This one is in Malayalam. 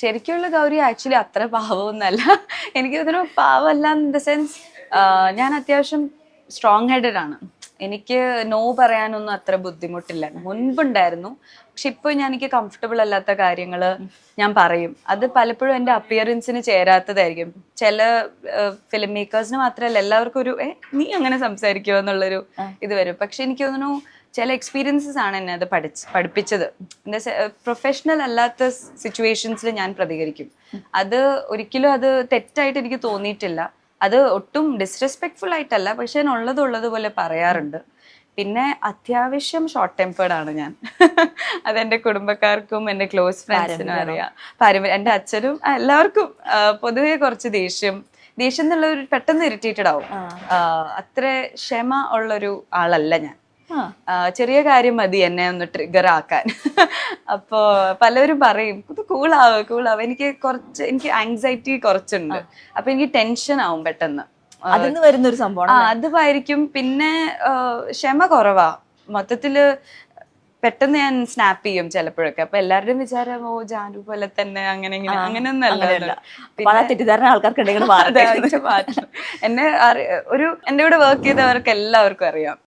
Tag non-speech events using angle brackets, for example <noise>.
ശരിക്കുള്ള ഗൗരി ആക്ച്വലി അത്ര പാവമൊന്നല്ല. എനിക്ക് തോന്നുന്നു പാവമല്ല ഇൻ ദ സെൻസ് ഞാൻ അത്യാവശ്യം സ്ട്രോങ് ഹെഡഡ് ആണ്. എനിക്ക് നോ പറയാനൊന്നും അത്ര ബുദ്ധിമുട്ടില്ല. മുൻപുണ്ടായിരുന്നു. പക്ഷെ ഇപ്പോൾ ഞാൻ എനിക്ക് കംഫർട്ടബിൾ അല്ലാത്ത കാര്യങ്ങൾ ഞാൻ പറയും. അത് പലപ്പോഴും എന്റെ അപ്പിയറൻസിന് ചേരാത്തതായിരിക്കും. ചില ഫിലിം മേക്കേഴ്സിന് മാത്രമല്ല എല്ലാവർക്കും ഒരു ഏ നീ അങ്ങനെ സംസാരിക്കുമോ എന്നുള്ളൊരു ഇത് വരും. പക്ഷെ എനിക്ക് തോന്നുന്നു ചില എക്സ്പീരിയൻസസ് ആണ് എന്നെ അത് പഠിച്ച് പഠിപ്പിച്ചത്. എന്താ പ്രൊഫഷണൽ അല്ലാത്ത സിറ്റുവേഷൻസിൽ ഞാൻ പ്രതികരിക്കും. അത് ഒരിക്കലും അത് തെറ്റായിട്ട് എനിക്ക് തോന്നിയിട്ടില്ല. അത് ഒട്ടും ഡിസ്റെസ്പെക്ട്ഫുൾ ആയിട്ടല്ല പക്ഷെ ഞാൻ ഉള്ളത് ഉള്ളതുപോലെ പറയാറുണ്ട്. പിന്നെ അത്യാവശ്യം ഷോർട്ട് ടെമ്പേർഡ് ആണ് ഞാൻ. <laughs> അത് അതെന്റെ കുടുംബക്കാർക്കും എന്റെ ക്ലോസ് ഫ്രണ്ട്സിനും അറിയാം. പാരമ്പര്യം എന്റെ അച്ഛനും എല്ലാവർക്കും പൊതുവെ കുറച്ച് ദേഷ്യം. ദേഷ്യം എന്നുള്ള ഒരു പെട്ടെന്ന് ഇറിറ്റേറ്റഡ് ആവും. അത്ര ക്ഷമ ഉള്ളൊരു ആളല്ല ഞാൻ. ചെറിയ കാര്യം മതി എന്നെ ഒന്ന് ട്രിഗർ ആക്കാൻ. അപ്പോ പലരും പറയും ഇത് കൂളാവ് കൂളാവ് എനിക്ക് കുറച്ച് എനിക്ക് ആങ്സൈറ്റി കുറച്ചുണ്ട്. അപ്പൊ എനിക്ക് ടെൻഷൻ ആവും പെട്ടെന്ന്. അതിന്ന് വരുന്ന ഒരു സംഭവം അതുമായിരിക്കും പിന്നെ ക്ഷമ കുറവാ. മൊത്തത്തിൽ പെട്ടെന്ന് ഞാൻ സ്നാപ്പ് ചെയ്യും ചിലപ്പോഴൊക്കെ. അപ്പൊ എല്ലാവരുടെയും വിചാരം ഓ ജാനു പോലെ തന്നെ അങ്ങനെ ഇങ്ങനെ അങ്ങനെയൊന്നും തെറ്റിദ്ധാരണ ആൾക്കാർക്ക്. എന്നെ ഒരു എന്റെ കൂടെ വർക്ക് ചെയ്തവർക്ക് എല്ലാവർക്കും അറിയാം.